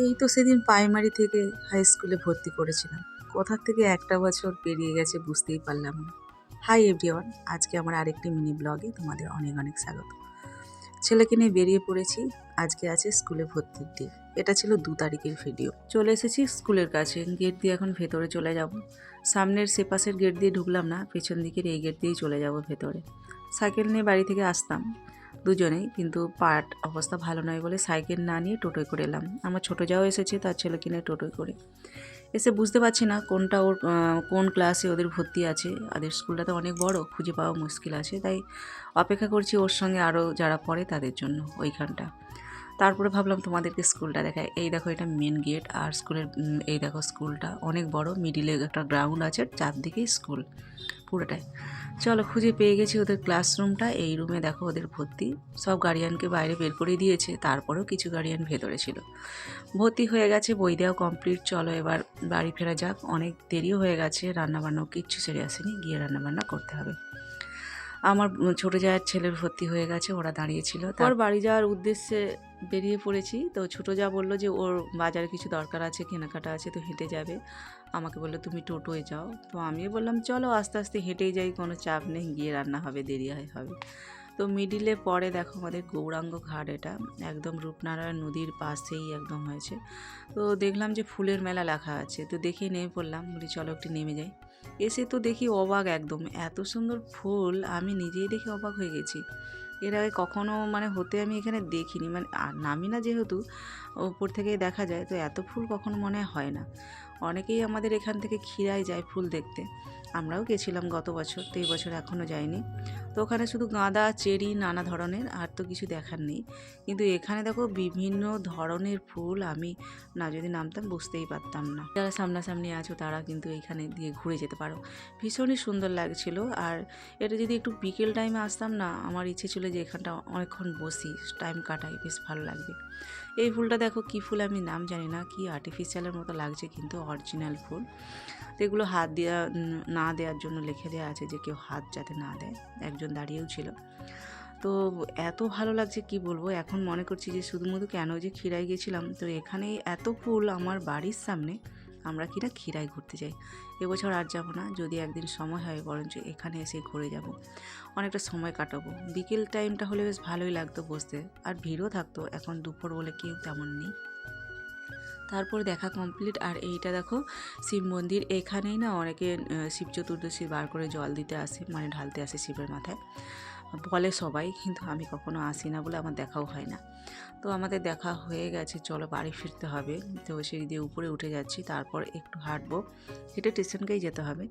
এই তো সেদিন প্রাইমারি থেকে হাই স্কুলে ভর্তি করেছিলাম। কোথার থেকে একটা বছর পেরিয়ে গেছে বুঝতেই পারলাম না। হাই এভরিওয়ান আজকে আমার আরেকটি মিনি ব্লগে তোমাদের অনেক অনেক স্বাগত। ছেলেকে নিয়ে বেরিয়ে পড়েছি, আজকে আছে স্কুলে ভর্তির ডে এটা ছিল দু তারিখের ভিডিও চলে এসেছি স্কুলের কাছে গেট দিয়ে এখন ভেতরে চলে যাব। সামনের সেপাশের গেট দিয়ে ঢুকলাম না, পেছন দিকের এই গেট দিয়েই চলে যাব ভেতরে। সাইকেল নিয়ে বাড়ি থেকে আসতাম। দুজনেই, কিন্তু পার্ট অবস্থা ভালো নয় বলে সাইকেল না নিয়ে টোটোয় করে এলাম। আমার ছোটো যাও এসেছে, তার ছেলে কিনে টোটোয় করে। এসে বুঝতে পারছি না কোনটা ওর কোন ক্লাসে ওদের ভর্তি আছে। ওদের স্কুলটা তো অনেক বড়, খুঁজে পাওয়া মুশকিল আছে। তাই অপেক্ষা করছি ওর সঙ্গে আরও যারা পড়ে তাদের জন্য ওইখানটা। তারপরে ভাবলাম তোমাদেরকে স্কুলটা দেখায় এই দেখো এটা মেন গেট আর স্কুলের এই দেখো স্কুলটা। অনেক বড় মিডিলে একটা গ্রাউন্ড আছে চারদিকেই স্কুল, পুরোটাই। চলো খুঁজে পেয়ে গেছি ওদের ক্লাসরুমটা এই রুমে দেখো ওদের ভর্তি। সব গার্ডিয়ানকে বাইরে বের করে দিয়েছে, তারপরেও কিছু গার্ডিয়ান ভেতরে ছিল। ভর্তি হয়ে গেছে, বই দেওয়া কমপ্লিট চলো এবার বাড়ি ফেরা যাক। অনেক দেরিও হয়ে গেছে, রান্নাবান্নাও কিচ্ছু সেরে আসেনি। গিয়ে রান্নাবান্না করতে হবে। আমার ছোটো জায়ের ছেলের ভর্তি হয়ে গেছে, ওরা দাঁড়িয়েছিল। তার বাড়ি যাওয়ার উদ্দেশ্যে বেরিয়ে পড়েছি। তো ছোটো যা বলল যে, ওর বাজারে কিছু দরকার আছে, কেনাকাটা আছে, তো হেঁটে যাবে। আমাকে বলল, তুমি টোটোয় যাও। তো আমি বললাম, চলো আস্তে আস্তে হেঁটেই যাই, কোনো চাপ নেই, গিয়ে রান্না হবে, দেরি হয়, হবে। তো মিডিলে পরে দেখো আমাদের গৌরাঙ্গ ঘাট এটা, একদম রূপনারায়ণ নদীর পাশেই একদম হয়েছে। তো দেখলাম যে ফুলের মেলা লেখা আছে, তো দেখেই নেমে পড়লাম, বলি চলো একটু নেমে যাই। এসে তো দেখি অবাক একদম, এত সুন্দর ফুল, আমি নিজেই দেখে অবাক হয়ে গেছি। এর আগে কখনো মানে হতে আমি এখানে দেখিনি। মানে আর নামি না যেহেতু, ওপর থেকেই দেখা যায়, তো এত ফুল কখনো মনে হয় না। অনেকেই আমাদের এখান থেকে ক্ষীরায় যায় ফুল দেখতে। আমরাও গেছিলাম গত বছর, তো এই বছর এখনও যাইনি। তো ওখানে শুধু গাঁদা, চেরি, নানা ধরনের, আর তো কিছু দেখার নেই। কিন্তু এখানে দেখো বিভিন্ন ধরনের ফুল, আমি না যদি নামতাম বুঝতেই পারতাম না। যারা সামনাসামনি আছো, তারা কিন্তু এইখানে দিয়ে ঘুরে যেতে পারো। ভীষণই সুন্দর লাগছিল, আর এটা যদি একটু বিকেল টাইমে আসতাম না, আমার ইচ্ছে ছিল যে এখানটা অনেকক্ষণ বসি টাইম কাটাই, বেশ ভালো লাগবে। এই ফুলটা দেখো কী ফুল আমি নাম জানি না, কি আর্টিফিশিয়ালের মতো লাগছে কিন্তু অরিজিনাল ফুল। তো এগুলো হাত দেওয়া না দেওয়ার জন্য লিখে দেওয়া আছে যে কেউ হাত যাতে না দেয়, একজন দাঁড়িয়েও ছিল। তো এত ভালো লাগছে কি বলব, এখন মনে করছি যে শুধুমাত্র কেন যে ক্ষীরাই গেছিলাম, তো এখানে এত ফুল আমার বাড়ির সামনে। আমরা কিনা ক্ষীরাই ঘুরতে যাই। এবছর আর যাব না, যদি একদিন সময় হয় বরঞ্চ এখানে এসে ঘুরে যাব। অনেকটা সময় কাটাবো। বিকেল টাইমটা হলে বেশ ভালোই লাগতো বসতে। আর ভিড়ও থাকতো, এখন দুপুর বলে কেউ তেমন নেই। তারপর দেখা কমপ্লিট। আর এইটা দেখো, শিব মন্দির। এখানেই না অনেকে শিব চতুর্দশী বার করে জল দিতে আসে মানে ঢালতে আসে শিবের মাথায়। বলে সবাই, কিন্তু আমি কখনো আসি না বলে আমার দেখাও হয় না। তো আমাদের দেখা হয়ে গেছে, চলো বাড়ি ফিরতে হবে। তো সেই দিয়ে উপরে উঠে যাচ্ছি, তারপর একটু হাঁটবো। হেঁটে স্টেশনকেই যেতে হবে?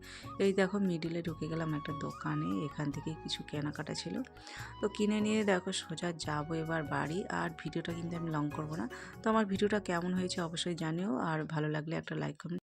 এই দেখো মিডিলে ঢুকে গেলাম একটা দোকানে, এখান থেকে কিছু কেনাকাটা ছিল। তো কিনে নিয়ে দেখো সোজা যাব এবার বাড়ি, আর ভিডিওটা কিন্তু আমি লং করব না। তো আমার ভিডিওটা কেমন হয়েছে অবশ্যই জানিও, আর ভালো লাগলে একটা লাইক কমেন্ট